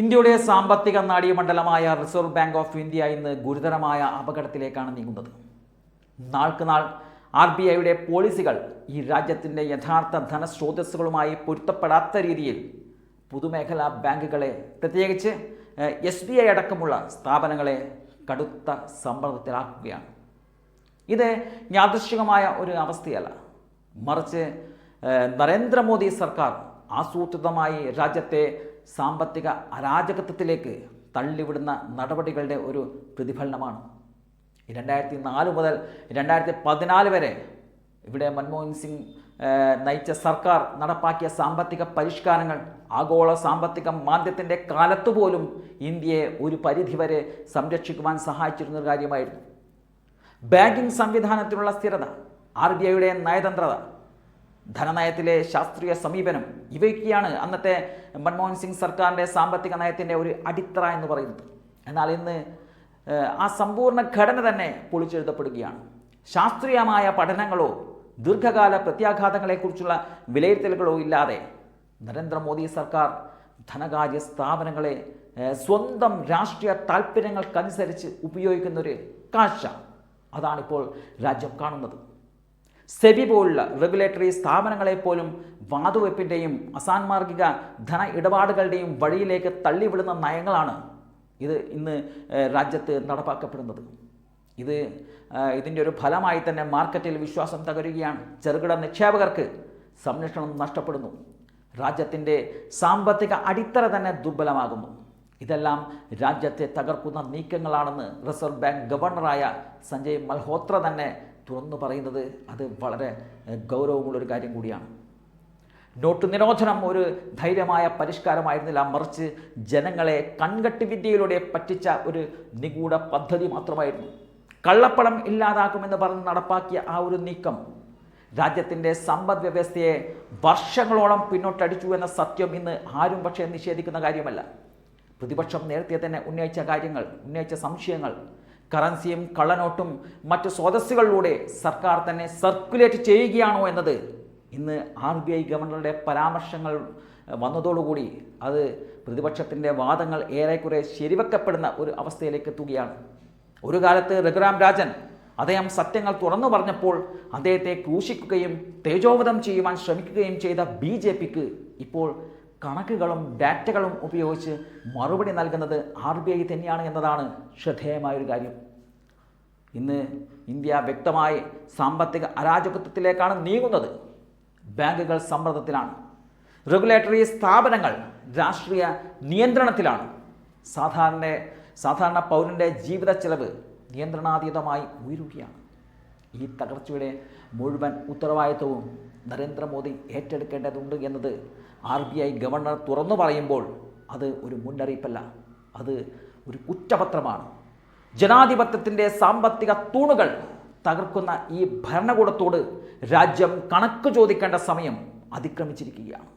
ഇന്ത്യയുടെ സാമ്പത്തിക നാഡീമണ്ഡലമായ റിസർവ് ബാങ്ക് ഓഫ് ഇന്ത്യ ഇന്ന് ഗുരുതരമായ അപകടത്തിലേക്കാണ് നീങ്ങുന്നത്. നാൾക്ക് നാൾ ആർ ബി ഐയുടെ പോളിസികൾ ഈ രാജ്യത്തിന്റെ യഥാർത്ഥ ധനസ്രോതസ്സുകളുമായി പൊരുത്തപ്പെടാത്ത രീതിയിൽ പൊതുമേഖലാ ബാങ്കുകളെ പ്രത്യേകിച്ച് എസ് ബി ഐ അടക്കമുള്ള സ്ഥാപനങ്ങളെ കടുത്ത സമ്മർദ്ദത്തിലാക്കുകയാണ്. ഇത് യാദൃശ്ചികമായ ഒരു അവസ്ഥയല്ല. മറിച്ച് നരേന്ദ്രമോദി സർക്കാർ ആസൂത്രിതമായി രാജ്യത്തെ സാമ്പത്തിക അരാജകത്വത്തിലേക്ക് തള്ളിവിടുന്ന നടപടികളുടെ ഒരു പ്രതിഫലനമാണ്. രണ്ടായിരത്തി നാല് മുതൽ രണ്ടായിരത്തി പതിനാല് വരെ ഇവിടെ മൻമോഹൻ സിംഗ് നയിച്ച സർക്കാർ നടപ്പാക്കിയ സാമ്പത്തിക പരിഷ്കാരങ്ങൾ ആഗോള സാമ്പത്തിക മാന്ദ്യത്തിന്റെ കാലത്തുപോലും ഇന്ത്യയെ ഒരു പരിധിവരെ സംരക്ഷിക്കുവാൻ സഹായിച്ചിരുന്നൊരു കാര്യമായിരുന്നു. ബാങ്കിംഗ് സംവിധാനത്തിനുള്ള സ്ഥിരത ആർ ബി ഐയുടെ നയതന്ത്രത ധനനയത്തിലെ ശാസ്ത്രീയ സമീപനം ഇവയൊക്കെയാണ് അന്നത്തെ മൻമോഹൻ സിംഗ് സർക്കാരിന്റെ സാമ്പത്തിക നയത്തിന്റെ ഒരു അടിത്തറ എന്ന് പറയുന്നത്. എന്നാൽ ഇന്ന് ആ സമ്പൂർണ ഘടന തന്നെ പൊളിച്ചെഴുതപ്പെടുകയാണ്. ശാസ്ത്രീയമായ പഠനങ്ങളോ ദീർഘകാല പ്രത്യാഘാതങ്ങളെക്കുറിച്ചുള്ള വിലയിരുത്തലുകളോ ഇല്ലാതെ നരേന്ദ്രമോദി സർക്കാർ ധനകാര്യ സ്ഥാപനങ്ങളെ സ്വന്തം രാഷ്ട്രീയ താല്പര്യങ്ങൾക്കനുസരിച്ച് ഉപയോഗിക്കുന്നൊരു കാഴ്ച. അതാണിപ്പോൾ രാജ്യം കാണുന്നത്. സെബി പോലുള്ള റെഗുലേറ്ററി സ്ഥാപനങ്ങളെപ്പോലും വാതുവെപ്പിന്റെയും അസാൻമാർഗിക ധന ഇടപാടുകളുടെയും വഴിയിലേക്ക് തള്ളിവിടുന്ന നയങ്ങളാണ് ഇത് ഇന്ന് രാജ്യത്ത് നടപ്പാക്കപ്പെടുന്നത്. ഇത് ഇതിന്റെ ഒരു ഫലമായി തന്നെ മാർക്കറ്റിൽ വിശ്വാസം തകരുകയാണ്. ചെറുകിട നിക്ഷേപകർക്ക് സംരക്ഷണം നഷ്ടപ്പെടുന്നു. രാജ്യത്തിന്റെ സാമ്പത്തിക അടിത്തറ തന്നെ ദുർബലമാകുന്നു. ഇതെല്ലാം രാജ്യത്തെ തകർക്കുന്ന നീക്കങ്ങളാണെന്ന് റിസർവ് ബാങ്ക് ഗവർണറായ സഞ്ജയ് മൽഹോത്ര തന്നെ തുറന്നു പറയുന്നത് അത് വളരെ ഗൗരവമുള്ള ഗൗരവമുള്ളൊരു കാര്യം കൂടിയാണ്. നോട്ട് നിരോധനം ഒരു ധൈര്യമായ പരിഷ്കാരമായിരുന്നില്ല. മറിച്ച് ജനങ്ങളെ കൺകെട്ടി വിദ്യയിലൂടെ പറ്റിച്ച ഒരു നിഗൂഢ പദ്ധതി മാത്രമായിരുന്നു. കള്ളപ്പണം ഇല്ലാതാക്കുമെന്ന് പറഞ്ഞ് നടപ്പാക്കിയ ആ ഒരു നീക്കം രാജ്യത്തിന്റെ സമ്പദ് വ്യവസ്ഥയെ വർഷങ്ങളോളം പിന്നോട്ടടിച്ചു എന്ന സത്യം ഇന്ന് ആരും പക്ഷേ നിഷേധിക്കുന്ന കാര്യമല്ല. പ്രതിപക്ഷം നേരത്തെ തന്നെ ഉന്നയിച്ച കാര്യങ്ങൾ ഉന്നയിച്ച സംശയങ്ങൾ കറൻസിയും കള്ളനോട്ടും മറ്റ് സ്രോതസ്സുകളിലൂടെ സർക്കാർ തന്നെ സർക്കുലേറ്റ് ചെയ്യുകയാണോ എന്നത് ഇന്ന് ആർ ബി ഐ ഗവർണറുടെ പരാമർശങ്ങൾ വന്നതോടുകൂടി അത് പ്രതിപക്ഷത്തിന്റെ വാദങ്ങൾ ഏറെക്കുറെ ശരിവെക്കപ്പെടുന്ന ഒരു അവസ്ഥയിലേക്ക് എത്തുകയാണ്. ഒരു കാലത്ത് രഘുറാം രാജൻ അദ്ദേഹം സത്യങ്ങൾ തുറന്നു പറഞ്ഞപ്പോൾ അദ്ദേഹത്തെ ക്രൂശിക്കുകയും തേജോവധം ചെയ്യുവാൻ ശ്രമിക്കുകയും ചെയ്ത ബി ജെ പിക്ക് ഇപ്പോൾ കണക്കുകളും ഡാറ്റകളും ഉപയോഗിച്ച് മറുപടി നൽകുന്നത് ആർ ബി ഐ തന്നെയാണ് എന്നതാണ് ശ്രദ്ധേയമായൊരു കാര്യം. ഇന്ന് ഇന്ത്യ വ്യക്തമായി സാമ്പത്തിക അരാജകത്വത്തിലേക്കാണ് നീങ്ങുന്നത്. ബാങ്കുകൾ സമ്മർദ്ദത്തിലാണ്. റെഗുലേറ്ററി സ്ഥാപനങ്ങൾ രാഷ്ട്രീയ നിയന്ത്രണത്തിലാണ്. സാധാരണ സാധാരണ പൗരന്റെ ജീവിത ചെലവ് നിയന്ത്രണാതീതമായി ഉയരുകയാണ്. ഈ തകർച്ചയുടെ മുഴുവൻ ഉത്തരവാദിത്വവും നരേന്ദ്രമോദി ഏറ്റെടുക്കേണ്ടതുണ്ട് എന്നത് ആർ ബി ഐ ഗവർണർ തുറന്നു പറയുമ്പോൾ അത് ഒരു മുന്നറിയിപ്പല്ല. അത് ഒരു കുറ്റപത്രമാണ്. ജനാധിപത്യത്തിന്റെ സാമ്പത്തിക തൂണുകൾ തകർക്കുന്ന ഈ ഭരണകൂടത്തോട് രാജ്യം കണക്ക് ചോദിക്കേണ്ട സമയം അതിക്രമിച്ചിരിക്കുകയാണ്.